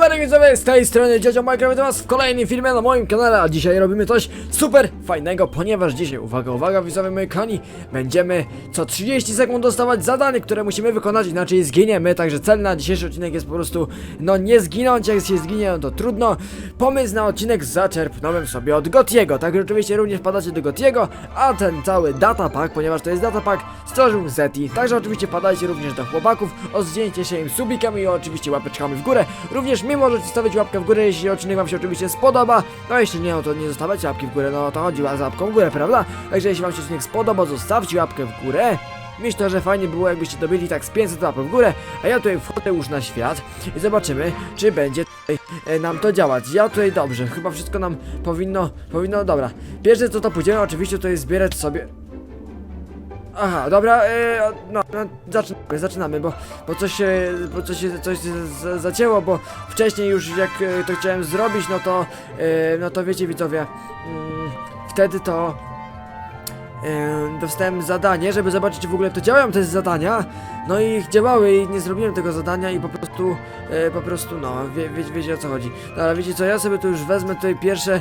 Dobry widzowie, z tej strony Dziadzio Minecraft witam was w kolejnym filmie na moim kanale, a dzisiaj robimy coś super fajnego, ponieważ dzisiaj, uwaga, uwaga widzowie moi kochani, będziemy co 30 sekund dostawać zadanie, które musimy wykonać, inaczej zginiemy, także cel na dzisiejszy odcinek jest po prostu, no nie zginąć, jak się zginie, no to trudno. Pomysł na odcinek zaczerpnąłem sobie od Gotiego, także oczywiście również padacie do Gotiego, a ten cały datapack, ponieważ to jest datapack, stworzył Zeti, także oczywiście padajcie również do chłopaków, o zdjęcie się im subikami i oczywiście łapeczkami w górę, również mi możecie stawić łapkę w górę, jeśli odcinek wam się oczywiście spodoba, no jeśli nie, no to nie zostawiacie łapki w górę, no to chodzi za łapką w górę, prawda? Także jeśli wam się odcinek spodoba, zostawcie łapkę w górę, Myślę, że fajnie było jakbyście dobili tak z 500 łapek w górę, a ja tutaj wchodzę już na świat i zobaczymy, czy będzie tutaj e, nam to działać. Ja tutaj dobrze, chyba wszystko nam powinno, powinno, dobra. Pierwsze co to pójdziemy oczywiście tutaj zbierać sobie... Aha, dobra, e, no, no zaczynamy, bo, bo coś się, bo coś się, coś się za- zacięło, bo wcześniej już jak e, to chciałem zrobić, no to, e, no to wiecie widzowie, mm, wtedy to Yy, dostałem zadanie, żeby zobaczyć czy w ogóle to działają te zadania. No i działały i nie zrobiłem tego zadania i po prostu, po prostu no, wie, wie, wiecie o co chodzi. No wiecie co, ja sobie tu już wezmę tutaj pierwsze,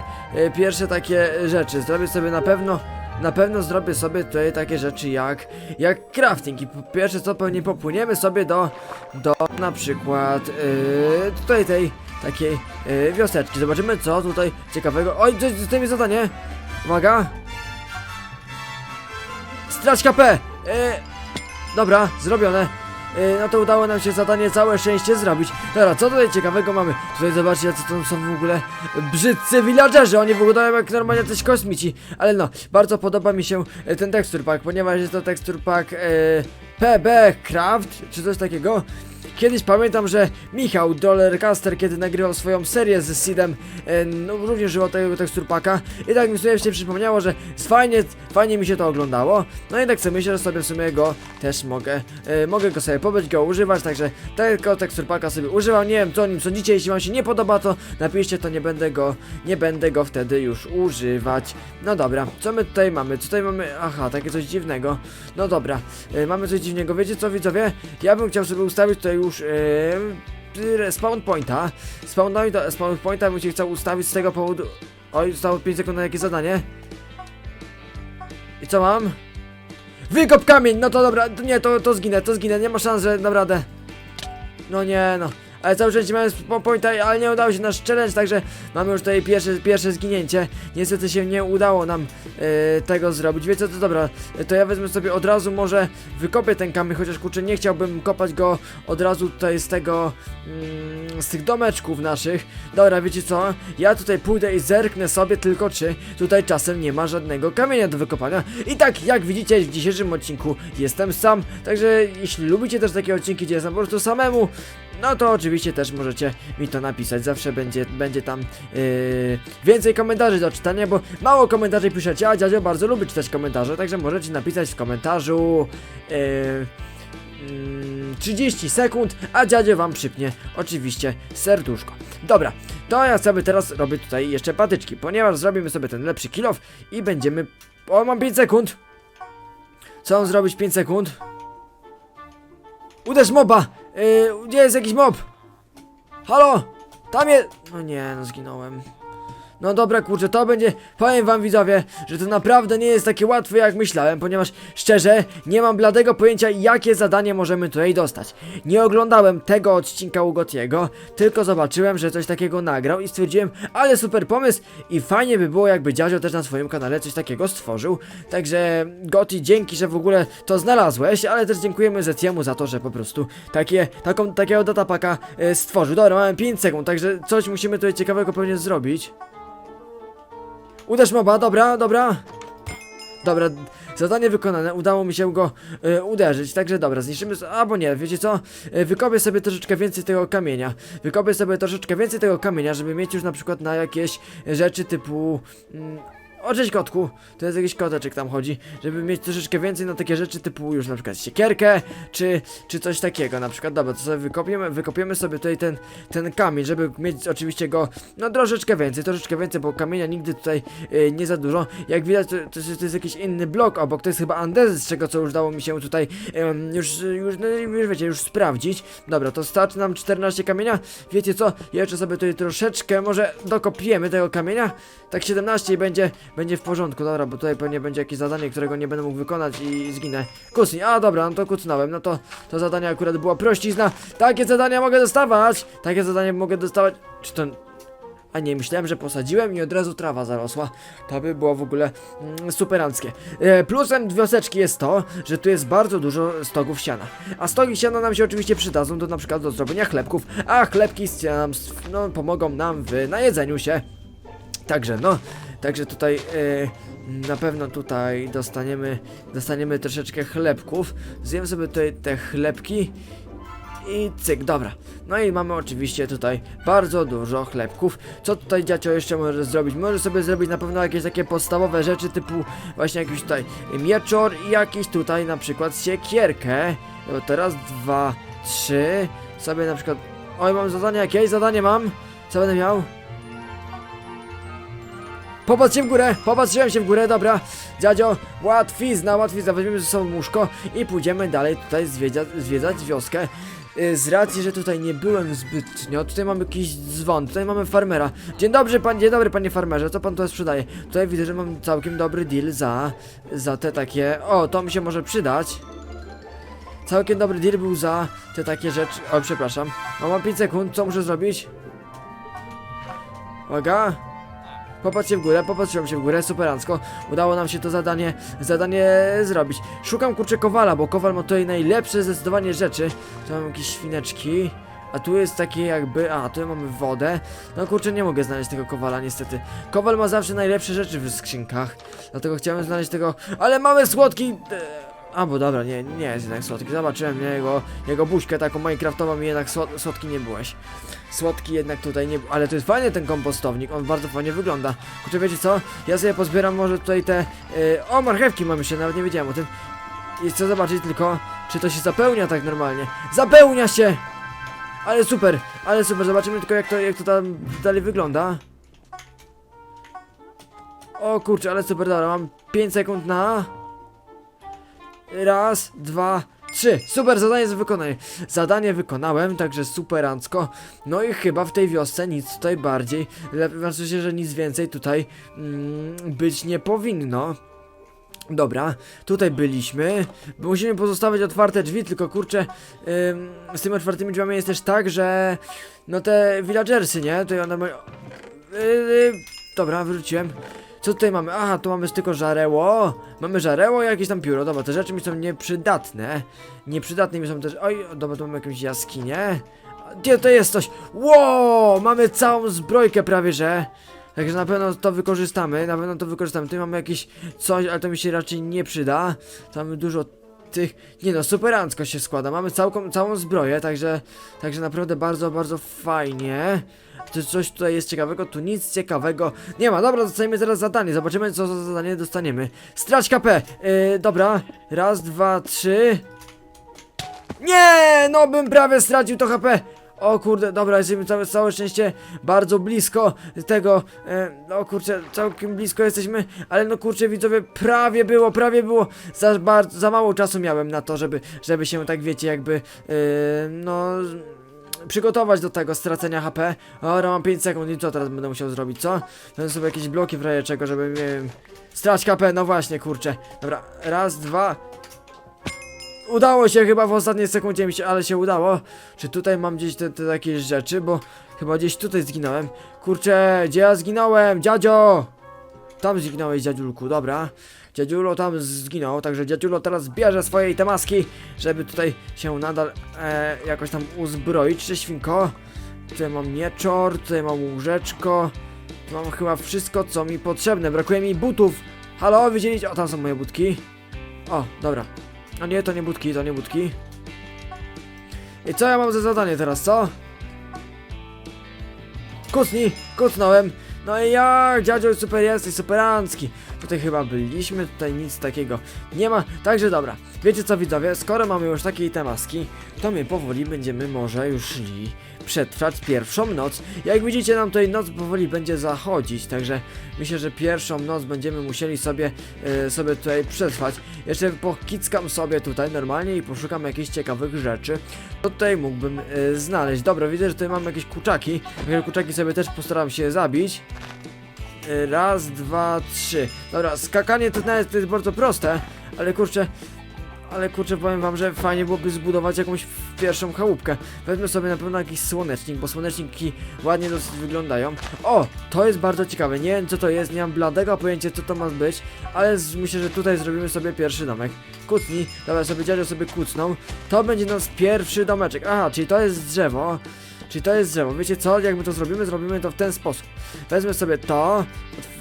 pierwsze takie rzeczy. Zrobię sobie na pewno, na pewno zrobię sobie tutaj takie rzeczy jak, jak crafting. I pierwsze co, pewnie popłyniemy sobie do, do na przykład yy, tutaj tej takiej yy, wioseczki. Zobaczymy co tutaj ciekawego. Oj, coś tutaj mi zadanie. Uwaga. Strać KP! E, dobra, zrobione. E, no to udało nam się zadanie całe szczęście zrobić. Dobra, co tutaj ciekawego mamy? Tutaj zobaczcie, jacy to są w ogóle brzydcy villagerzy. Oni wyglądają jak normalnie coś kosmici. Ale no, bardzo podoba mi się e, ten tekstur pack, ponieważ jest to tekstur pack e, PB Craft, czy coś takiego. Kiedyś pamiętam, że Michał Dollarcaster, kiedy nagrywał swoją serię z Seedem, e, no, również żyło tego teksturpaka i tak mi sobie się przypomniało, że fajnie, fajnie mi się to oglądało. No i tak sobie myślę, że sobie w sumie go też mogę, e, mogę go sobie pobyć, go używać, także tego teksturpaka sobie używam. Nie wiem co o nim sądzicie, jeśli wam się nie podoba, to napiszcie, to nie będę go, nie będę go wtedy już używać. No dobra, co my tutaj mamy? Tutaj mamy? Aha, takie coś dziwnego. No dobra, e, mamy coś dziwnego. Wiecie co widzowie? Ja bym chciał sobie ustawić tutaj już e, spawn pointa. Spawn pointa, spawn pointa bym się chciał ustawić z tego powodu. Oj, zostało 5 sekund na jakie zadanie. I co mam? Wykop kamień! No to dobra, nie, to, to zginę, to zginę, nie ma szans, że dam radę. No nie, no. Ale cały mamy spawn pointa, ale nie udało się nasz challenge, także mamy już tutaj pierwsze, pierwsze zginięcie. Niestety się nie udało nam e, tego zrobić. Wiecie co, to dobra, to ja wezmę sobie od razu może wykopię ten kamień, chociaż kurczę nie chciałbym kopać go od razu tutaj z tego, mm, z tych domeczków naszych. Dobra, wiecie co, ja tutaj pójdę i zerknę sobie tylko czy tutaj czasem nie ma żadnego kamienia do wykopania. I tak jak widzicie w dzisiejszym odcinku jestem sam, także jeśli lubicie też takie odcinki, gdzie jestem po prostu samemu, no to oczywiście też możecie mi to napisać. Zawsze będzie, będzie tam yy, więcej komentarzy do czytania, bo mało komentarzy piszecie, a dziadzio bardzo lubi czytać komentarze, także możecie napisać w komentarzu yy, mm, 30 sekund, a dziadzio wam przypnie oczywiście serduszko. Dobra, to ja sobie teraz robię tutaj jeszcze patyczki, ponieważ zrobimy sobie ten lepszy kill off i będziemy... O, mam 5 sekund! Co mam zrobić 5 sekund? Uderz moba! Yy, gdzie jest jakiś mob? Halo? Tam jest... No nie, no zginąłem. No dobra, kurczę, to będzie... Powiem wam widzowie, że to naprawdę nie jest takie łatwe jak myślałem, ponieważ szczerze, nie mam bladego pojęcia jakie zadanie możemy tutaj dostać. Nie oglądałem tego odcinka u Gotiego, tylko zobaczyłem, że coś takiego nagrał i stwierdziłem, ale super pomysł i fajnie by było jakby Dziadzio też na swoim kanale coś takiego stworzył. Także Goti, dzięki, że w ogóle to znalazłeś, ale też dziękujemy Zetiemu za to, że po prostu takie, taką, takiego datapaka e, stworzył. Dobra, mamy 5 sekund, także coś musimy tutaj ciekawego pewnie zrobić. Uderz moba, dobra, dobra. Dobra, zadanie wykonane, udało mi się go e, uderzyć, także dobra, zniszczymy, albo nie, wiecie co, e, wykopię sobie troszeczkę więcej tego kamienia, wykopię sobie troszeczkę więcej tego kamienia, żeby mieć już na przykład na jakieś rzeczy typu, mm, O, cześć kotku! To jest jakiś koteczek tam chodzi, żeby mieć troszeczkę więcej na takie rzeczy typu już na przykład siekierkę, czy, czy coś takiego. Na przykład, dobra, to sobie wykopiemy, wykopiemy sobie tutaj ten, ten kamień, żeby mieć oczywiście go, no troszeczkę więcej, troszeczkę więcej, bo kamienia nigdy tutaj y, nie za dużo. Jak widać, to, to, to jest jakiś inny blok obok, to jest chyba andezy, z czego co już dało mi się tutaj em, już, już, no, już wiecie, już sprawdzić. Dobra, to starczy nam 14 kamienia. Wiecie co, jeszcze sobie tutaj troszeczkę może dokopiemy tego kamienia. Tak 17 i będzie, będzie w porządku, dobra, bo tutaj pewnie będzie jakieś zadanie, którego nie będę mógł wykonać i zginę. Kucnij, a dobra, no to kucnąłem, no to to zadanie akurat była prościzna. Takie zadania mogę dostawać! Takie zadanie mogę dostawać. Czy to... A nie, myślałem, że posadziłem i od razu trawa zarosła. To by było w ogóle mm, superanckie. E, plusem wioseczki jest to, że tu jest bardzo dużo stogów siana. A stogi siana nam się oczywiście przydadzą do na przykład do zrobienia chlebków, a chlebki z no, pomogą nam w najedzeniu się. Także no, także tutaj e, na pewno tutaj dostaniemy, dostaniemy troszeczkę chlebków. Zjem sobie tutaj te chlebki i cyk, dobra. No i mamy oczywiście tutaj bardzo dużo chlebków. Co tutaj dziacio jeszcze może zrobić? Może sobie zrobić na pewno jakieś takie podstawowe rzeczy typu właśnie jakiś tutaj mieczor i jakiś tutaj na przykład siekierkę. No to raz, dwa, trzy. Sobie na przykład... Oj, mam zadanie jakieś? Zadanie mam? Co będę miał? Popatrz się w górę, popatrzyłem się w górę, dobra. Dziadzio, łatwizna, łatwizna, weźmiemy ze sobą łóżko i pójdziemy dalej tutaj zwiedzać, zwiedzać wioskę. Y, Z racji, że tutaj nie byłem zbytnio, tutaj mamy jakiś dzwon, tutaj mamy farmera. Dzień dobry, pan, dzień dobry panie farmerze, co pan tutaj sprzedaje? Tutaj widzę, że mam całkiem dobry deal za, za te takie, o, to mi się może przydać. Całkiem dobry deal był za te takie rzeczy, o, przepraszam. O, mam 5 sekund, co muszę zrobić? Uwaga. Popatrzcie w górę, popatrzyłem się w górę, superancko. Udało nam się to zadanie, zadanie zrobić. Szukam kurczę kowala, bo kowal ma tutaj najlepsze zdecydowanie rzeczy. Tu mam jakieś świneczki. A tu jest takie jakby, a tu mamy wodę. No kurczę, nie mogę znaleźć tego kowala niestety. Kowal ma zawsze najlepsze rzeczy w skrzynkach. Dlatego chciałem znaleźć tego, ale mamy słodki... A, bo dobra, nie, nie jest jednak słodki. Zobaczyłem jego, jego buźkę taką minecraftową i jednak słod- słodki nie byłeś. Słodki jednak tutaj nie... Ale to jest fajny ten kompostownik, on bardzo fajnie wygląda. Kurczę, wiecie co? Ja sobie pozbieram może tutaj te... Yy, o, marchewki mamy się, nawet nie wiedziałem o tym. I chcę zobaczyć tylko, czy to się zapełnia tak normalnie. Zapełnia się! Ale super, ale super, zobaczymy tylko jak to, jak to tam dalej wygląda. O kurczę, ale super, dobra, mam 5 sekund na... Raz, dwa, trzy. Super, zadanie jest wykonane. Zadanie wykonałem, także superancko. No i chyba w tej wiosce nic tutaj bardziej, znaczy się, że nic więcej tutaj mm, być nie powinno. Dobra, tutaj byliśmy. Musimy pozostawiać otwarte drzwi, tylko kurczę, ym, z tymi otwartymi drzwiami jest też tak, że no te villagersy, nie? To one. Yy, yy, dobra, wyrzuciłem. Co tutaj mamy? Aha, tu mamy tylko żareło. Mamy żareło i jakieś tam pióro. Dobra, te rzeczy mi są nieprzydatne. Nieprzydatne mi są też... Oj, dobra, tu mamy jakąś jaskinię. Gdzie to jest coś? Wow, mamy całą zbrojkę prawie, że... Także na pewno to wykorzystamy, na pewno to wykorzystamy. Tutaj mamy jakieś coś, ale to mi się raczej nie przyda. Tu mamy dużo tych... Nie no, superancko się składa. Mamy całką, całą zbroję, także... Także naprawdę bardzo, bardzo fajnie. Czy coś tutaj jest ciekawego? Tu nic ciekawego nie ma. Dobra, dostajemy zaraz zadanie. Zobaczymy, co za zadanie dostaniemy. Strać KP! Yy, dobra. Raz, dwa, trzy. Nie! No bym prawie stracił to HP. O kurde, dobra, jesteśmy całe, całe szczęście bardzo blisko tego, e, no całkiem blisko jesteśmy, ale no kurczę widzowie, prawie było, prawie było, za, bardzo, za mało czasu miałem na to, żeby, żeby się tak wiecie, jakby, e, no, przygotować do tego stracenia HP. Dobra, mam 5 sekund i co teraz będę musiał zrobić, co? Będę sobie jakieś bloki w razie czego, żeby, nie wiem, strać HP, no właśnie, kurczę. Dobra, raz, dwa, Udało się chyba w ostatniej sekundzie ale się udało. Czy tutaj mam gdzieś te, te takie rzeczy, bo chyba gdzieś tutaj zginąłem. Kurczę, gdzie ja zginąłem? Dziadzio! Tam zginąłeś, dziadziulku, dobra. Dziadziulo tam zginął, także dziadziulo teraz bierze swoje temaski, żeby tutaj się nadal e, jakoś tam uzbroić. Czy świnko? Tutaj mam mieczor, tutaj mam łóżeczko. Tu mam chyba wszystko, co mi potrzebne. Brakuje mi butów. Halo, widzieliście? O, tam są moje butki. O, dobra. A nie, to nie budki, to nie budki. I co ja mam za zadanie teraz, co? Kucnij, kucnąłem. No i jak, dziadzio super jesteś, superancki. Tutaj chyba byliśmy, tutaj nic takiego nie ma. Także dobra, wiecie co widzowie, skoro mamy już takie temaski, to my powoli będziemy może już szli przetrwać pierwszą noc. Jak widzicie nam tutaj noc powoli będzie zachodzić, także myślę, że pierwszą noc będziemy musieli sobie, e, sobie tutaj przetrwać. Jeszcze pokickam sobie tutaj normalnie i poszukam jakichś ciekawych rzeczy. To tutaj mógłbym e, znaleźć. Dobra, widzę, że tutaj mamy jakieś kurczaki. Takie kurczaki sobie też postaram się zabić. E, Raz, dwa, trzy. Dobra, skakanie to nawet jest bardzo proste, ale kurczę, ale kurczę, powiem wam, że fajnie byłoby zbudować jakąś pierwszą chałupkę. Wezmę sobie na pewno jakiś słonecznik, bo słoneczniki ładnie dosyć wyglądają. O, to jest bardzo ciekawe. Nie wiem co to jest, nie mam bladego pojęcia co to ma być, ale myślę, że tutaj zrobimy sobie pierwszy domek. Kucnij, dobra, sobie dziadzio sobie kucnął. To będzie nasz pierwszy domeczek. Aha, czyli to jest drzewo. Czyli to jest drzewo. Wiecie co? Jak my to zrobimy? Zrobimy to w ten sposób. Wezmę sobie to,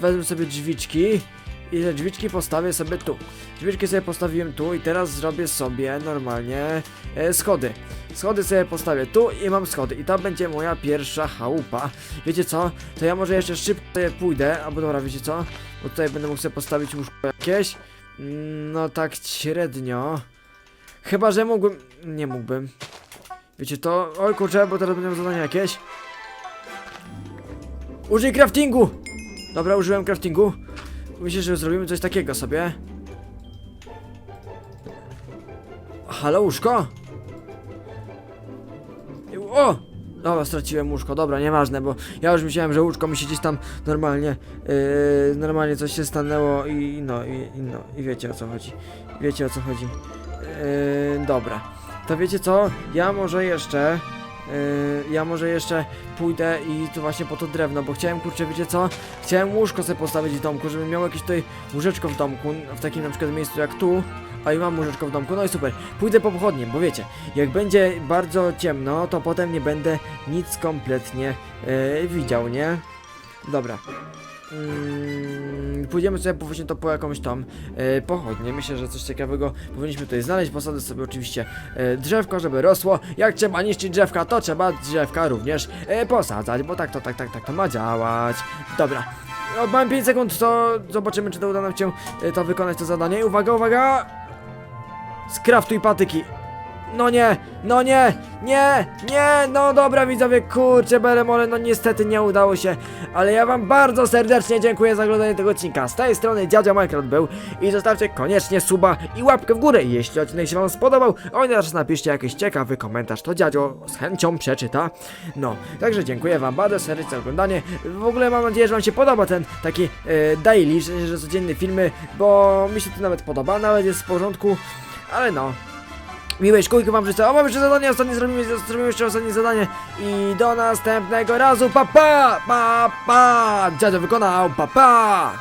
wezmę sobie drzwiczki i te drzwiczki postawię sobie tu. Drzwiczki sobie postawiłem tu i teraz zrobię sobie normalnie e, schody. Schody sobie postawię tu i mam schody i to będzie moja pierwsza chałupa. Wiecie co? To ja może jeszcze szybko pójdę, albo dobra, wiecie co? Bo tutaj będę mógł sobie postawić łóżko jakieś. Mm, No tak średnio. Chyba, że mógłbym... Nie mógłbym. Wiecie to? Oj kurczę, bo teraz będę miał zadanie jakieś. Użyj craftingu! Dobra, użyłem craftingu. Myślę, że zrobimy coś takiego sobie. Halo, łóżko? O! Dobra, straciłem łóżko, dobra, nieważne, bo ja już myślałem, że łóżko mi się gdzieś tam normalnie, yy, normalnie coś się stanęło i no, i, no, i wiecie o co chodzi. Wiecie o co chodzi. Yy, dobra. To wiecie co? Ja może jeszcze, yy, ja może jeszcze pójdę i tu właśnie po to drewno, bo chciałem, kurczę, wiecie co? Chciałem łóżko sobie postawić w domku, żebym miał jakieś tutaj łóżeczko w domku, w takim na przykład miejscu jak tu, a i mam łóżeczko w domku, no i super. Pójdę po pochodnie, bo wiecie, jak będzie bardzo ciemno, to potem nie będę nic kompletnie e, widział, nie? Dobra. Mm, pójdziemy sobie właśnie to po jakąś tam e, pochodnię. Myślę, że coś ciekawego powinniśmy tutaj znaleźć. Posadzę sobie oczywiście e, drzewko, żeby rosło. Jak trzeba niszczyć drzewka, to trzeba drzewka również e, posadzać, bo tak to, tak, tak, tak to ma działać. Dobra. O, mam 5 sekund, to zobaczymy, czy to uda nam się e, to wykonać to zadanie. Uwaga, uwaga! Skraftuj patyki. No nie, no nie, nie, nie, no dobra widzowie, kurczę beremole, no niestety nie udało się, ale ja wam bardzo serdecznie dziękuję za oglądanie tego odcinka, z tej strony Dziadzia Minecraft był i zostawcie koniecznie suba i łapkę w górę, jeśli odcinek się wam spodobał, oraz napiszcie jakiś ciekawy komentarz, to Dziadzio z chęcią przeczyta, no, także dziękuję wam bardzo serdecznie za oglądanie, w ogóle mam nadzieję, że wam się podoba ten taki e, daily, że, że codzienny filmy, bo mi się to nawet podoba, nawet jest w porządku, ale no, Miłej szkółki wam życzę. O, jeszcze zadanie, ostatnie zrobimy, zrobimy jeszcze ostatnie zadanie. I do następnego razu, pa pa, pa pa. Wykonał, pa pa.